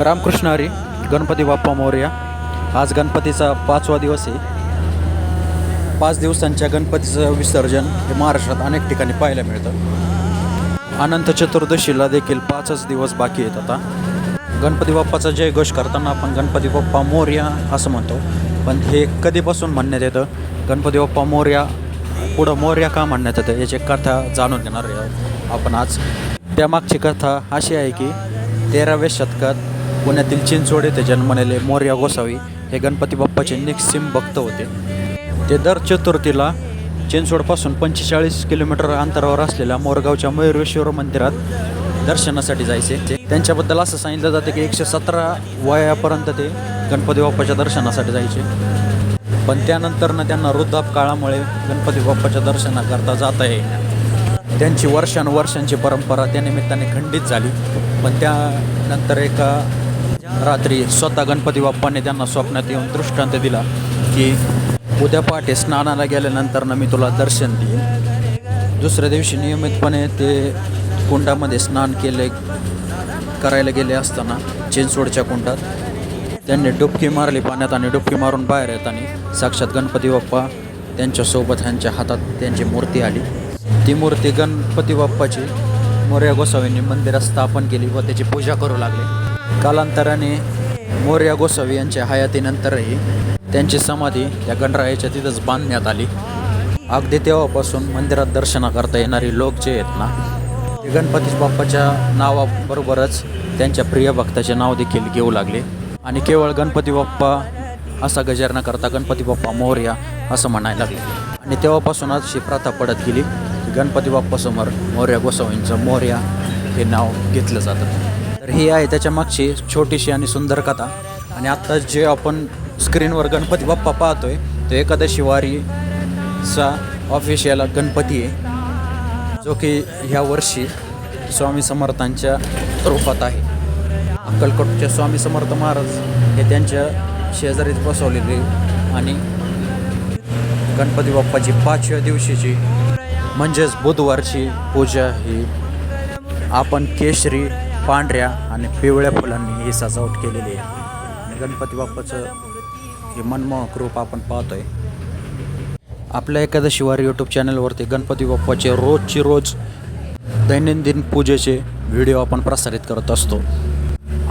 रामकृष्ण हरी गणपती बाप्पा मोर्या. आज गणपतीचा पाचवा दिवस आहे. पाच दिवसांच्या गणपतीचं विसर्जन हे महाराष्ट्रात अनेक ठिकाणी पाहायला मिळतं. अनंत चतुर्दशीला देखील पाचच दिवस बाकी आहेत आता. गणपती बाप्पाचा जय घोष करताना आपण गणपती बाप्पा मोर्या असं म्हणतो. पण हे कधीपासून म्हणण्यात येतं? गणपती बाप्पा मोर्या पुढं मोर्या का म्हणण्यात येतं? याची कथा जाणून घेणार आहे आपण आज. त्यामागची कथा अशी आहे की तेराव्या शतकात पुण्यातील चिंचवड येथे जन्मलेले मोर्या गोसावी हे गणपती बाप्पाचे निक्सिम भक्त होते. ते दर चतुर्थीला चिंचवडपासून पंचेचाळीस किलोमीटर अंतरावर असलेल्या मोरगावच्या मयुरेश्वर मंदिरात दर्शनासाठी जायचे. त्यांच्याबद्दल असं सांगितलं जातं की एकशे सतरा वयापर्यंत ते गणपती बाप्पाच्या दर्शनासाठी जायचे. पण त्यानंतरनं त्यांना वृद्धाप काळामुळे गणपती बाप्पाच्या दर्शनाकरता जाता येईल त्यांची वर्षानुवर्षांची परंपरा त्या निमित्ताने खंडित झाली. पण त्यानंतर एका रात्री स्वतः गणपती बाप्पाने त्यांना स्वप्नात येऊन दृष्टांत दिला की उद्या पहाटे स्नानाला गेल्यानंतर मी तुला दर्शन देईन. दुसऱ्या दिवशी नियमितपणे ते कुंडामध्ये स्नान केले करायला गेले असताना चिंचवडच्या कुंडात. त्यांनी डुबकी मारली पाण्यात आणि डुबकी मारून बाहेर येताना साक्षात गणपती बाप्पा त्यांच्यासोबत ह्यांच्या हातात त्यांची मूर्ती आली. ती मूर्ती गणपती बाप्पाची मोर्या गोसावींनी मंदिरात स्थापन केली व त्याची पूजा करू लागले. कालांतराने मोर्या गोसावी यांच्या हयातीनंतरही त्यांची समाधी या गणरायाच्या तिथंच बांधण्यात आली. अगदी तेव्हापासून मंदिरात दर्शना करता येणारी लोक जे आहेत ना ते गणपती बाप्पाच्या नावाबरोबरच त्यांच्या प्रिय भक्ताचे नाव देखील घेऊ लागले. आणि केवळ गणपती बाप्पा असा गजर न करता गणपती बाप्पा मोर्या असं म्हणायला लागले. आणि तेव्हापासून अशी प्रथा पडत गेली गणपती बाप्पासमोर मोर्या गोसावींचं मोर्या हे नाव घेतलं जातं. ही आहे त्याच्या मागची छोटीशी आणि सुंदर कथा. आणि आत्ता जे आपण स्क्रीनवर गणपती बाप्पा पाहतोय तो एकादशी वारीचा ऑफिशियल गणपती आहे. जो की ह्या वर्षी स्वामी समर्थांच्या रूपात आहे. अक्कलकोटचे स्वामी समर्थ महाराज हे त्यांच्या शेजारीत बसवलेले आणि गणपती बाप्पाची पाचव्या दिवशीची म्हणजेच बुधवारची पूजा ही आपण केशरी पांढऱ्या आणि पिवळ्या फुलांनी ही सजावट केलेली आहे. आणि गणपती बाप्पाचं हे मनमोहक रूप आपण पाहतोय आपल्या एखाद्या वारी यूट्यूब चॅनलवरती गणपती बाप्पाचे रोजची रोज दैनंदिन पूजेचे व्हिडिओ आपण प्रसारित करत असतो.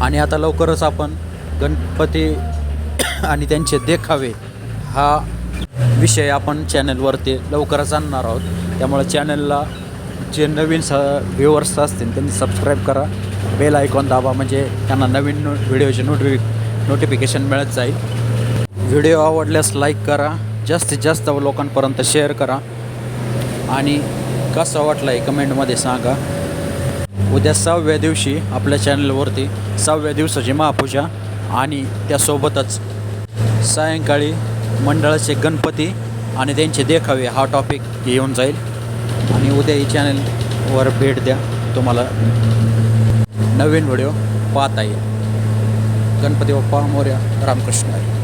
आणि आता लवकरच आपण गणपती आणि त्यांचे देखावे हा विषय आपण चॅनलवरती लवकरच आणणार आहोत. त्यामुळे चॅनलला जे नवीन स व्ह्युअर्स असतील त्यांनी सबस्क्राईब करा. बेल आयकॉन दाबा म्हणजे त्यांना नवीन नो व्हिडिओचे नोटिफि नोटिफिकेशन मिळत जाईल. व्हिडिओ आवडल्यास लाईक करा जास्तीत जास्त लोकांपर्यंत शेअर करा. आणि कसा वाटला आहे कमेंटमध्ये सांगा. उद्या सहाव्या दिवशी आपल्या चॅनलवरती सहाव्या दिवसाची महापूजा आणि त्यासोबतच सायंकाळी मंडळाचे गणपती आणि त्यांचे देखावे हा टॉपिक येऊन जाईल. आणि उद्या ही चॅनलवर भेट द्या. तुम्हाला नवीन व्हिडिओ पाहता येईल. गणपती बाप्पा मोर्या रामकृष्ण. आहे